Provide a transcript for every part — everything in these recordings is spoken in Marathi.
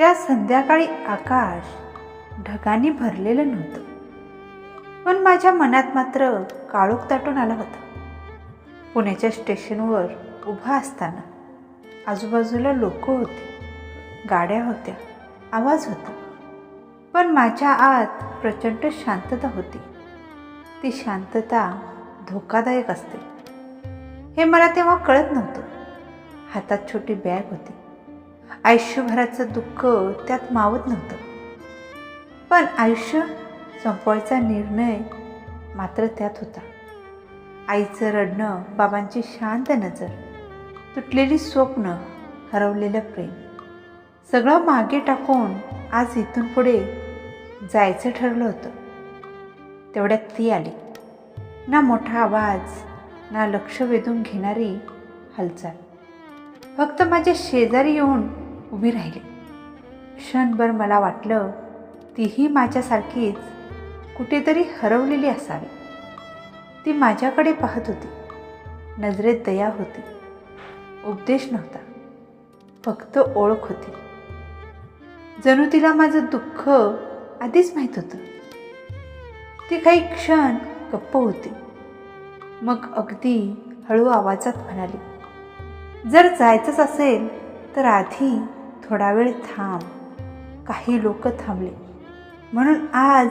त्या संध्याकाळी आकाश ढगांनी भरलेलं नव्हतं. पण माझ्या मनात मात्र काळोख दाटून आला होता. पुण्याच्या स्टेशनवर उभा असताना आजूबाजूला लोक होती गाड्या होत्या आवाज होता. पण माझ्या आत प्रचंड शांतता होती. ती शांतता धोकादायक असते. हे मला तेव्हा कळत नव्हतं. हातात छोटी बॅग होती. आयुष्यभराचं दुःख त्यात मावत नव्हतं. पण आयुष्य संपवायचा निर्णय मात्र त्यात होता. आईचं रडणं बाबांची शांत नजर तुटलेली स्वप्न हरवलेलं प्रेम सगळं मागे टाकून आज इथून पुढे जायचं ठरलं होतं. तेवढ्यात ती आली. ना मोठा आवाज ना लक्ष वेधून घेणारी हालचाल. फक्त माझ्या शेजारी येऊन उभी राहिली. क्षणभर मला वाटलं तीही माझ्यासारखीच कुठेतरी हरवलेली असावी. ती माझ्याकडे पाहत होती. नजरेत दया होती. उपदेश नव्हता. फक्त ओळख होती. जणू तिला माझं दुःख आधीच माहीत होतं. ती काही क्षण गप्प होती. मग अगदी हळू आवाजात म्हणाली जर जायचंच असेल तर आधी थोडा वेळ थांब. काही लोक थांबले. म्हणून आज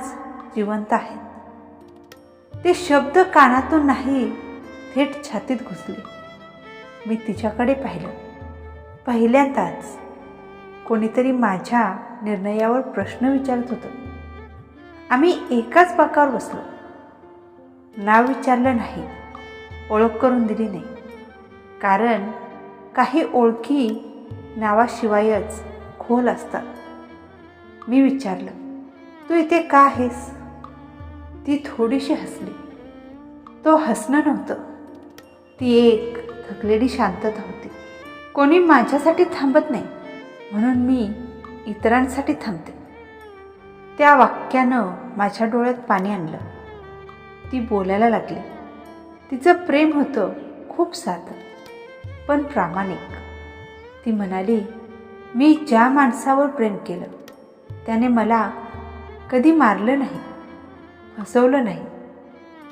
जिवंत आहेत. ते शब्द कानातून नाही थेट छातीत घुसले. मी तिच्याकडे पाहिलं. पहिल्यांदाच कोणीतरी माझ्या निर्णयावर प्रश्न विचारत होतं. आम्ही एकाच बाकावर बसलो. नाव विचारलं नाही. ओळख करून दिली नाही. कारण काही ओळखी नावाशिवायच खोल असतात. मी विचारलं तू इथे का आहेस? ती थोडीशी हसली. तो हसणं नव्हतं. ती एक थकलेली शांतता होती. कोणी माझ्यासाठी थांबत नाही म्हणून मी इतरांसाठी थांबते. त्या वाक्यानं माझ्या डोळ्यात पाणी आणलं. ती बोलायला लागली. तिचं प्रेम होतं खूप साधं पण प्रामाणिक. ती म्हणाली मी ज्या माणसावर प्रेम केलं त्याने मला कधी मारलं नाही फसवलं नाही.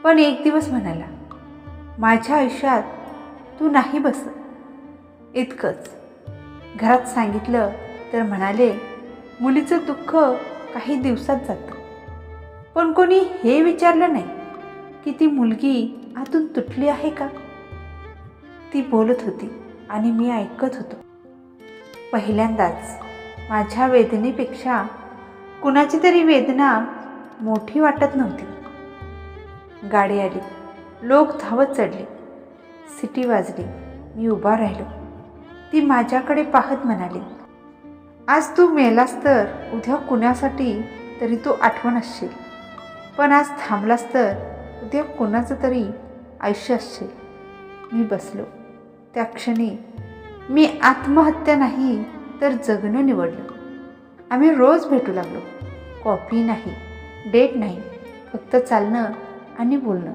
पण एक दिवस म्हणाला माझ्या आयुष्यात तू नाही बस इतकंच. घरात सांगितलं तर म्हणाले मुलीचं दुःख काही दिवसात जातं. पण कोणी हे विचारलं नाही की ती मुलगी आतून तुटली आहे का? ती बोलत होती आणि मी ऐकत होतो. पहिल्यांदाच. माझ्या वेदनेपेक्षा कुणाची तरी वेदना मोठी वाटत नव्हती. गाडी आली. लोक धावत चढले. सिटी वाजली. मी उभा राहिलो. ती माझ्याकडे पाहत म्हणाली आज तू मेलास तर उद्या कुणासाठी तरी तू आठवण असशील. पण आज थांबलास तर उद्या कुणाचं तरी आयुष्य असशील. मी बसलो. त्या क्षणी मी आत्महत्या नाही तर जगणं निवडलं. आम्ही रोज भेटू लागलो. कॉफी नाही डेट नाही फक्त चालणं आणि बोलणं.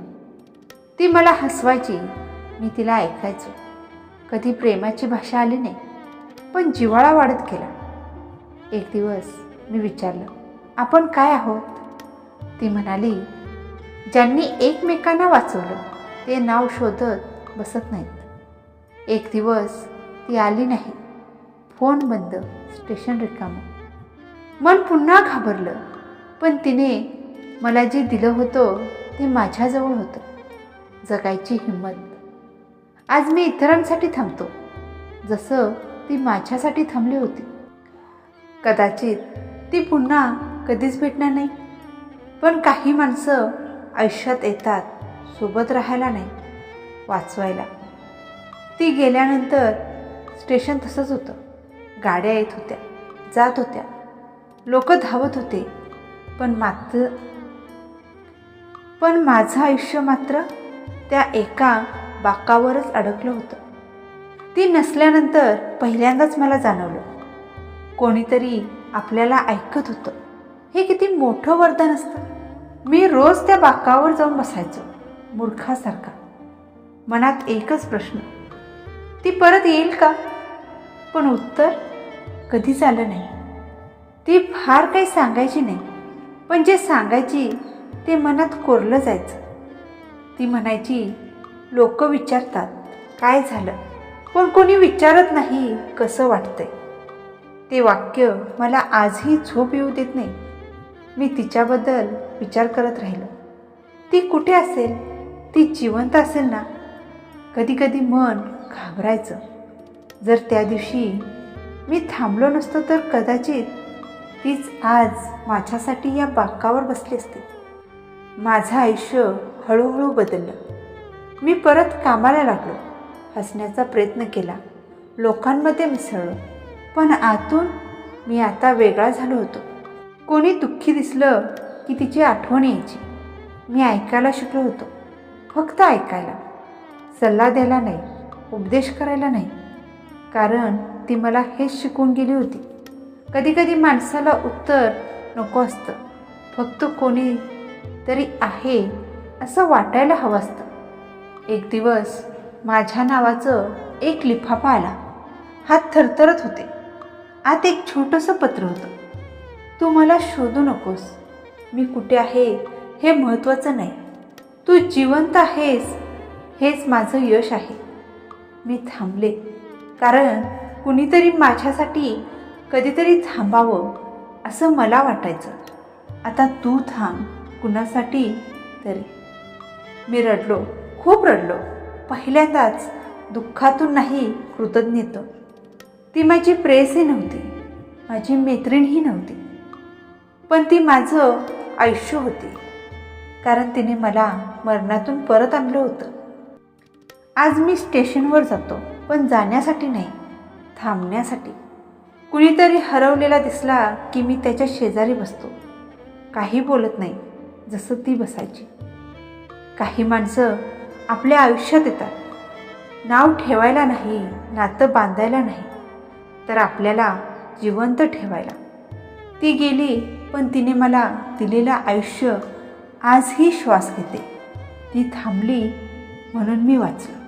ती मला हसवायची मी तिला ऐकायचो. कधी प्रेमाची भाषा आली नाही पण जिव्हाळा वाढत गेला. एक दिवस मी विचारलं आपण काय आहोत? ती म्हणाली ज्यांनी एकमेकांना वाचवलं ते नाव शोधत बसत नाहीत. एक दिवस ती आली नाही. फोन बंद स्टेशन रिकामं. मन पुन्हा घाबरलं पण तिने मला जे दिलं होतं ते माझ्याजवळ होतं. जगायची हिंमत. आज मी इतरांसाठी थांबतो जसं ती माझ्यासाठी थांबली होती. कदाचित ती पुन्हा कधीच भेटणार नाही. पण काही माणसं आयुष्यात येतात सोबत राहायला नाही वाचवायला. ती गेल्यानंतर स्टेशन तसंच होतं. गाड्या येत होत्या जात होत्या. लोक धावत होते पण मात्र पण माझं आयुष्य मात्र त्या एका बाकावरच अडकलं होतं. ती नसल्यानंतर पहिल्यांदाच मला जाणवलं. कोणीतरी आपल्याला ऐकत होतं. हे किती मोठं वरदान असतं. मी रोज त्या बाकावर जाऊन बसायचो मूर्खासारखा. मनात एकच प्रश्न. ती परत येईल का? पण उत्तर कधीच आलं नाही. ती फार काही सांगायची नाही पण जे सांगायची ते मनात कोरलं जायचं. ती म्हणायची लोक विचारतात काय झालं? पण कोणी विचारत नाही कसं वाटतंय. ते वाक्य मला आजही झोप येऊ देत नाही. मी तिच्याबद्दल विचार करत राहिलो. ती कुठे असेल? ती जिवंत असेल ना? कधी कधी मन घाबरायचं. जर त्या दिवशी मी थांबलो नसतो तर कदाचित तीच आज माझ्यासाठी या बाकावर बसली असते. माझं आयुष्य हळूहळू बदललं. मी परत कामाला लागलो. हसण्याचा प्रयत्न केला. लोकांमध्ये मिसळलो. पण आतून मी आता वेगळा झालो होतो. कोणी दुःखी दिसलं की तिची आठवण यायची. मी ऐकायला शिकलो होतो. फक्त ऐकायला. सल्ला द्यायला नाही. उपदेश करायला नाही. कारण ती मला हेच शिकून गेली होती. कधीकधी माणसाला उत्तर नको असतं. फक्त कोणी तरी आहे असं वाटायला हवं असतं. एक दिवस माझ्या नावाचं एक लिफाफा आला. हात थरथरत होते. आत एक छोटंसं पत्र होतं. तू मला शोधू नकोस. मी कुठे आहे हे महत्त्वाचं नाही. तू जिवंत आहेस हेच माझं यश आहे. मी थांबले. कारण कुणीतरी माझ्यासाठी कधीतरी थांबावं असं मला वाटायचं. आता तू थांब कुणासाठी तरी. मी रडलो खूप रडलो. पहिल्यांदाच दुःखातून नाही कृतज्ञतो. ती माझी प्रेसही नव्हती माझी मैत्रीणही नव्हती. पण ती माझं आयुष्य होती कारण तिने मला मरणातून परत आणलं होतं. आज मी स्टेशनवर जातो. पण जाण्यासाठी नाही थांबण्यासाठी. कुणीतरी हरवलेला दिसला की मी त्याच्या शेजारी बसतो. काही बोलत नाही जसं ती बसायची. काही माणसं आपल्या आयुष्यात येतात. नाव ठेवायला नाही नातं बांधायला नाही तर आपल्याला जिवंत ठेवायला. ती गेली पण तिने मला दिलेलं आयुष्य आजही श्वास घेते. ती थांबली म्हणून मी वाचलो.